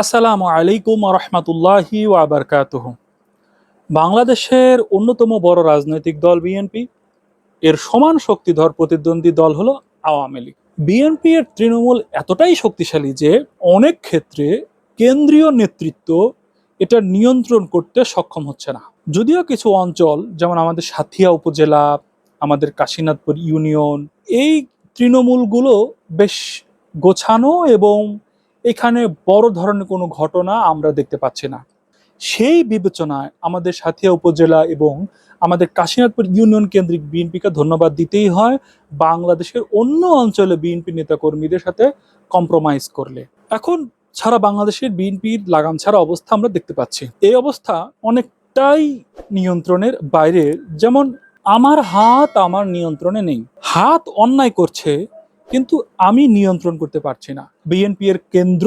আসসালামু আলাইকুম রহমতুল্লাহি ওয়াবারকাতুহ বাংলাদেশের অন্যতম বড় রাজনৈতিক দল বিএনপি। এর সমান শক্তিধর প্রতিদ্বন্দ্বী দল হলো আওয়ামী লীগ। বিএনপি এর তৃণমূল এতটাই শক্তিশালী যে অনেক ক্ষেত্রে কেন্দ্রীয় নেতৃত্ব এটা নিয়ন্ত্রণ করতে সক্ষম হচ্ছে না। যদিও কিছু অঞ্চল, যেমন আমাদের সাথিয়া উপজেলা, আমাদের কাশীনাথপুর ইউনিয়ন, এই তৃণমূলগুলো বেশ গোছানো এবং এখানে বড় ধরনের কোনো ঘটনা আমরা দেখতে পাচ্ছি না। সেই বিবেচনায় আমাদের সাথিয়া উপজেলা এবং আমাদের কাশীনাথপুর ইউনিয়ন কেন্দ্রিক বিএনপিকে ধন্যবাদ দিতেই হয়। বাংলাদেশের অন্য অঞ্চলে বিএনপি নেতাকর্মীদের সাথে কম্প্রোমাইজ করলে। এখন ছাড়া বাংলাদেশের বিএনপির লাগাম ছাড়া অবস্থা আমরা দেখতে পাচ্ছি। এই অবস্থা অনেকটাই নিয়ন্ত্রণের বাইরে। যেমন আমার হাত আমার নিয়ন্ত্রণে নেই। হাত অন্যায় করছে কিন্তু আমি নিয়ন্ত্রণ করতে পারছি না। বিএনপি এর কেন্দ্র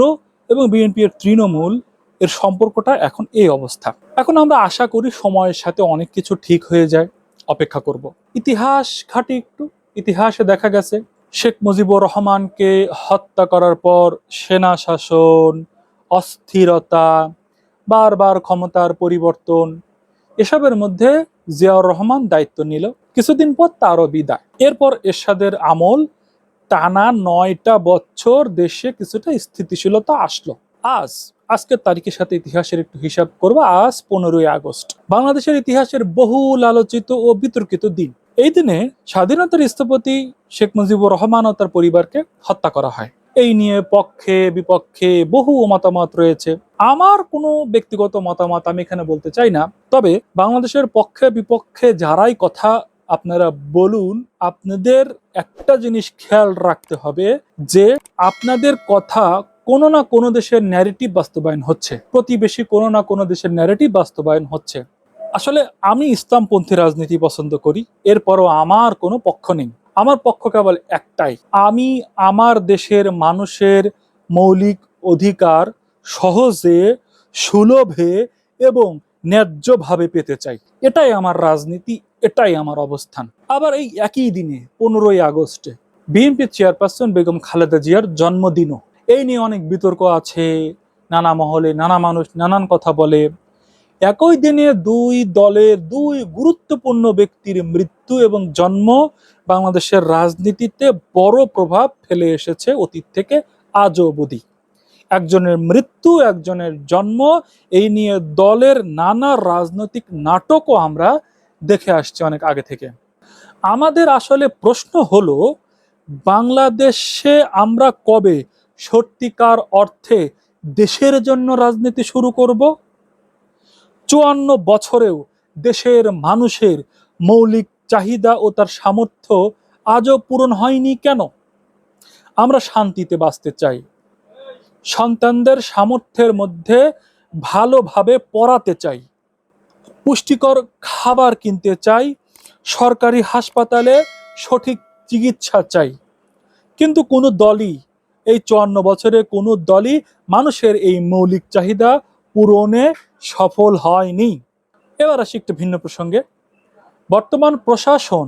এবং বিএনপি এর তৃণমূল এর সম্পর্কটা এখন এই অবস্থা। এখন আমরা আশা করি সময়ের সাথে অনেক কিছু ঠিক হয়ে যায়, অপেক্ষা করব। ইতিহাস ঘাটি একটু, ইতিহাসে দেখা গেছে, শেখ মুজিবুর রহমানকে হত্যা করার পর সেনা শাসন, অস্থিরতা, বারবার ক্ষমতার পরিবর্তন, এসবের মধ্যে জিয়াউর রহমান দায়িত্ব নিল, কিছুদিন পর তারও বিদায়। এরপর এরশাদের আমল টানা নয়টা বছর দেশে কিছুটা স্থিতিশীলতা আসলো। আজ, আজকের তারিখের সাথে ইতিহাসের একটু হিসাব করব। আজ পনেরোই আগস্ট। বাংলাদেশের ইতিহাসের বহুল আলোচিত ও বিতর্কিত দিন। এই দিনে স্বাধীনতার স্থপতি শেখ মুজিবুর রহমান ও তার পরিবারকে হত্যা করা হয়। এই নিয়ে পক্ষে, বিপক্ষে বহু মতামত রয়েছে। আমার কোনো ব্যক্তিগত মতামত আমি এখানে বলতে চাই না। তবে বাংলাদেশের পক্ষে বিপক্ষে যারাই কথা আপনারা বলুন, আপনাদের একটা জিনিস খেয়াল রাখতে হবে যে আপনাদের কথা কোনো না কোনো দেশের ন্যারেটিভ বাস্তবায়ন হচ্ছে। প্রতিবেশী কোনো না কোনো দেশের ন্যারেটিভ বাস্তবায়ন হচ্ছে। আসলে আমি ইসলামপন্থী রাজনীতি পছন্দ করি, এরপরও আমার কোনো পক্ষ নেই। আমার পক্ষ কেবল একটাই, আমি আমার দেশের মানুষের মৌলিক অধিকার সহজে, সুলভে এবং ন্যায্যভাবে পেতে চাই। এটাই আমার রাজনীতি, এটাই আমার অবস্থান। আবার এই একই দিনে, পনেরোই আগস্টে বিএনপির চেয়ারপারসন বেগম খালেদা জিয়ার জন্মদিনও। এই নিয়ে অনেক বিতর্ক আছে, নানা মহলে নানা মানুষ নানান কথা বলে। একই দিনে দুই দলের দুই গুরুত্বপূর্ণ ব্যক্তির মৃত্যু এবং জন্ম বাংলাদেশের রাজনীতিতে বড় প্রভাব ফেলে এসেছে অতীত থেকে আজও অবধি। একজনের মৃত্যু, একজনের জন্ম, এই নিয়ে দলের নানা রাজনৈতিক নাটকও আমরা দেখে আসছি অনেক আগে থেকে। আমাদের আসলে প্রশ্ন হলো, বাংলাদেশে আমরা কবে সত্যিকার অর্থে দেশের জন্য রাজনীতি শুরু করব? চুয়ান্ন বছরেও দেশের মানুষের মৌলিক চাহিদা ও তার সামর্থ্য আজও পূরণ হয়নি কেন? আমরা শান্তিতে বাঁচতে চাই। সন্তানদের সামর্থ্যের মধ্যে ভালোভাবে পড়াতে চাই। পুষ্টিকর খাবার কিনতে চাই। সরকারি হাসপাতালে সঠিক চিকিৎসা চাই। কিন্তু কোনো দলই, এই চুয়ান্ন বছরে কোনো দলই মানুষের এই মৌলিক চাহিদা পূরণে সফল হয়নি। এবার আসি একটু ভিন্ন প্রসঙ্গে। বর্তমান প্রশাসন,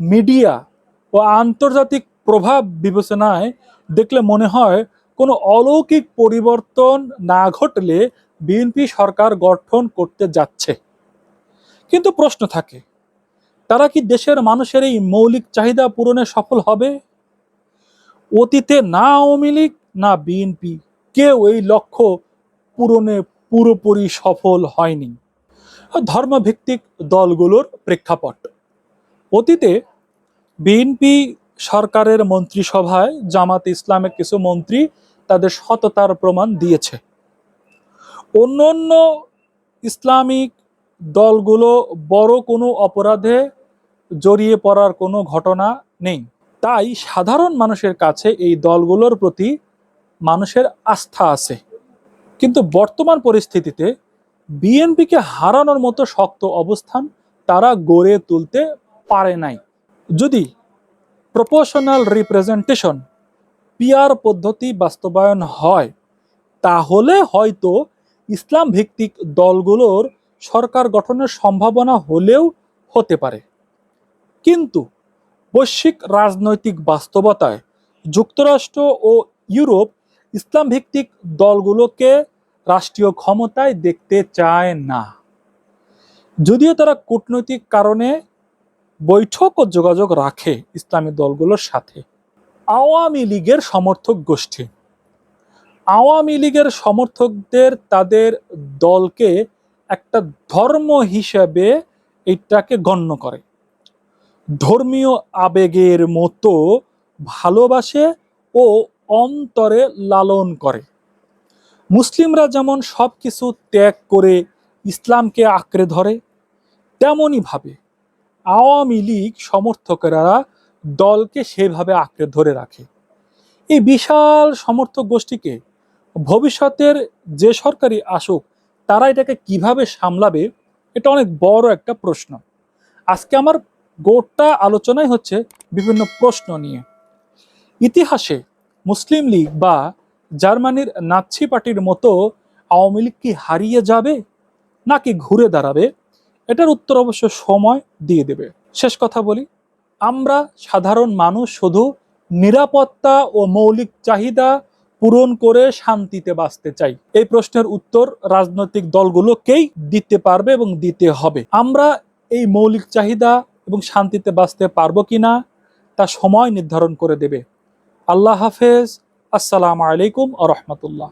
মিডিয়া ও আন্তর্জাতিক প্রভাব বিবেচনায় দেখলে মনে হয় কোনো অলৌকিক পরিবর্তন না ঘটলে বিএনপি সরকার গঠন করতে যাচ্ছে। কিন্তু প্রশ্ন থাকে, তারা কি দেশের মানুষের এই মৌলিক চাহিদা পূরণে সফল হবে? অতীতে না আওয়ামী লীগ, না বিএনপি, কেউ এই লক্ষ্য পূরণে পুরোপুরি সফল হয়নি। ধর্মভিত্তিক দলগুলোর প্রেক্ষাপট, অতীতে বিএনপি সরকারের মন্ত্রিসভায় জামাত ইসলামের কিছু মন্ত্রী তাদের সততার প্রমাণ দিয়েছে। অন্য অন্য ইসলামিক দলগুলো বড় কোনো অপরাধে জড়িয়ে পড়ার কোনো ঘটনা নেই। তাই সাধারণ মানুষের কাছে এই দলগুলোর প্রতি মানুষের আস্থা আছে। কিন্তু বর্তমান পরিস্থিতিতে বিএনপিকে হারানোর মতো শক্ত অবস্থান তারা গড়ে তুলতে পারে নাই। যদি প্রপোর্শনাল রিপ্রেজেন্টেশন পিআর পদ্ধতি বাস্তবায়ন হয়, তাহলে হয়তো ইসলাম ভিত্তিক দলগুলোর সরকার গঠনের সম্ভাবনা হলেও হতে পারে। কিন্তু বৈশ্বিক রাজনৈতিক বাস্তবতায় যুক্তরাষ্ট্র ও ইউরোপ ইসলাম ভিত্তিক দলগুলোকে রাষ্ট্রীয় ক্ষমতায় দেখতে চায় না। যদিও তারা কূটনৈতিক কারণে বৈঠক ও যোগাযোগ রাখে ইসলামী দলগুলোর সাথে। আওয়ামী লীগের সমর্থক গোষ্ঠী। আওয়ামী লীগের সমর্থকদের তাদের দলকে একটা ধর্ম হিসেবে এটাকে গণ্য করে। ধর্মীয় আবেগের মতো ভালোবাসে ও অন্তরে লালন করে। মুসলিমরা যেমন সব কিছু ত্যাগ করে ইসলামকে আঁকড়ে ধরে, তেমনই ভাবে আওয়ামী লীগ সমর্থকেরা দলকে সেভাবে আঁকড়ে ধরে রাখে। এই বিশাল সমর্থক গোষ্ঠীকে ভবিষ্যতের যে সরকারি আসুক, তারা এটাকে কীভাবে সামলাবে, এটা অনেক বড় একটা প্রশ্ন। আজকে আমার গোটা আলোচনাই হচ্ছে বিভিন্ন প্রশ্ন নিয়ে। ইতিহাসে মুসলিম লীগ বা জার্মানির নাৎসি পার্টির মতো আওয়ামী লীগ কি হারিয়ে যাবে, নাকি ঘুরে দাঁড়াবে, এটার উত্তর অবশ্য সময় দিয়ে দেবে। শেষ কথা বলি। আমরা সাধারণ মানুষ শুধু নিরাপত্তা ও মৌলিক চাহিদা পূরণ করে শান্তিতে বাঁচতে চাই। এই প্রশ্নের উত্তর রাজনৈতিক দলগুলোকেই দিতে পারবে এবং দিতে হবে। আমরা এই মৌলিক চাহিদা এবং শান্তিতে বাঁচতে পারব কিনা তা সময় নির্ধারণ করে দেবে। আল্লাহ হাফেজ। আসসালামু আলাইকুম আ রহমতুল্লাহ।